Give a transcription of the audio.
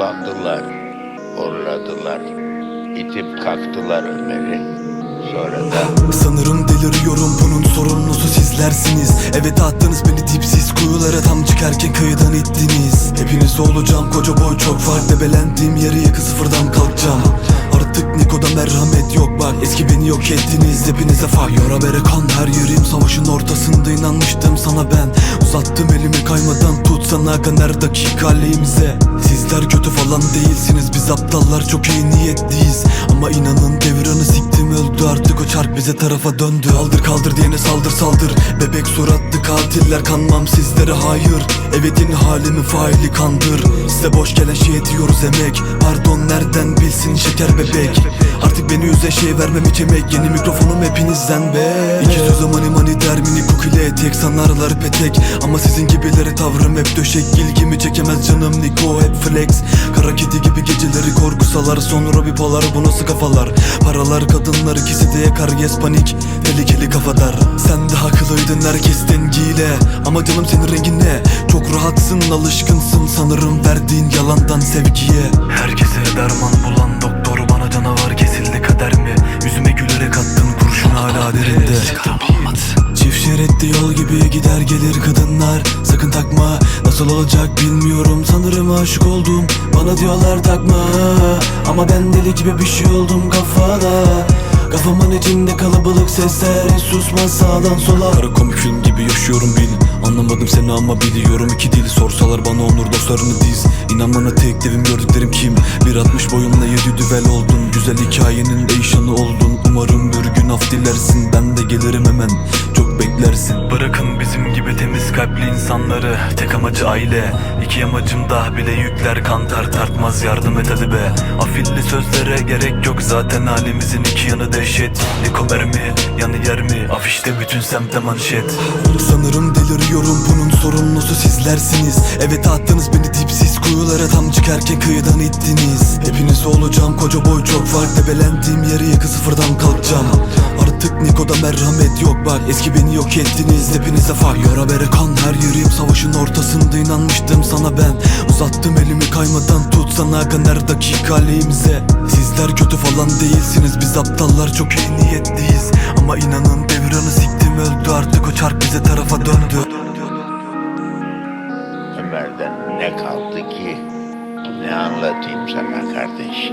dolandılar, horladılar. İtip kalktılar Ömer'i. Sonra da Sanırım deliriyorum bunun sorumlusu sizlersiniz. Evet attınız beni dipsiz kuyulara tam çıkarken kıyıdan ittiniz. Hepiniz olacağım koca boy çok farklı. Belendiğim yeri yakı sıfırdan kalkacağım. Artık Niko'da merhamet yok bak Eski beni yok ettiniz. Hepinize fak Yora bere kan her yerim savaşın ortasında. İnanmıştım sana ben. Uzattım elimi kaymadan tutsana kaner dakika aleyhimize Sizler kötü falan değilsiniz biz aptallar çok iyi niyetliyiz. Ama inanın deviranı siktim öldü artık. O çark bize tarafa döndü. Kaldır kaldır diyene saldır saldır. Bebek suratlı katiller kanmam sizlere hayır. Evetin halimi faili kandır. Size boş gelen şey diyoruz emek. Pardon nereden bilsin şeker bebek? Artık beni üze şey vermem hiç Yeni mikrofonum hepinizden be. İki söze mani mani der mini kukile Tek sanarlar petek. Ama sizin gibileri tavrım hep döşek. İlgimi çekemez canım Niko hep flex. Kara kedi gibi geceleri korkusalar Sonra bir palar bu nasıl kafalar? Paralar kadınlar ikisi de yakar yes panik. Tehlikeli kafadar Sen de haklıydın herkes dengiyle. Ama canım senin rengin ne? Çok rahatsın alışkınsın. Sanırım verdiğin yalandan sevgiye. Herkese derman bulan doktor bana canavar kesildi kader mi? Yüzüme gülerek attın kurşun hala derinde. Çift şeritli yol gibi gider gelir kadınlar. Sakın takma nasıl olacak bilmiyorum. Sanırım aşık oldum bana diyorlar takma. Ama ben deli gibi bir şey oldum kafada Kafamın içinde kalabalık sesler hiç susmaz sağdan sola. Kara komik film gibi yaşıyorum bil Anlamadım seni ama biliyorum. İki dil Sorsalar bana onur dostlarını diz. İnan bana tek devim gördüklerim kim? 1.60 boyumla yedi düvel oldun Güzel hikayenin değişanı oldun Umarım bir gün af dilersin. Ben de gelirim hemen beklersin. Bırakın bizim gibi temiz kalpli insanları. Tek amacı aile İki amacım da bile yükler kantar tartmaz. Yardım et hadi be. Afilli sözlere gerek yok zaten. Halimizin iki yanı dehşet. Niko mermi yanı yer mi? Afişte bütün semte manşet. Sanırım deliriyorum. Bunun sorumlusu sizlersiniz. Evet attınız beni dipsiz kuyulara. Tam çıkarken kıyıdan ittiniz. Hepiniz olacağım. Koca boy çok farklı. Belendiğim yeri yakı sıfırdan kalkacağım Artık Niko'da merhamet yok bak. Eski beni yok ettiniz hepinize fak Yora bere kan her yerim savaşın ortasında. İnanmıştım sana ben. Uzattım elimi kaymadan tutsana kaner dakika aleyhimize Sizler kötü falan değilsiniz biz aptallar çok iyi niyetliyiz. Ama inanın devranı siktim öldü artık. O çark bize tarafa döndü. Ömer'den ne kaldı ki? Ne anlatayım sana kardeş?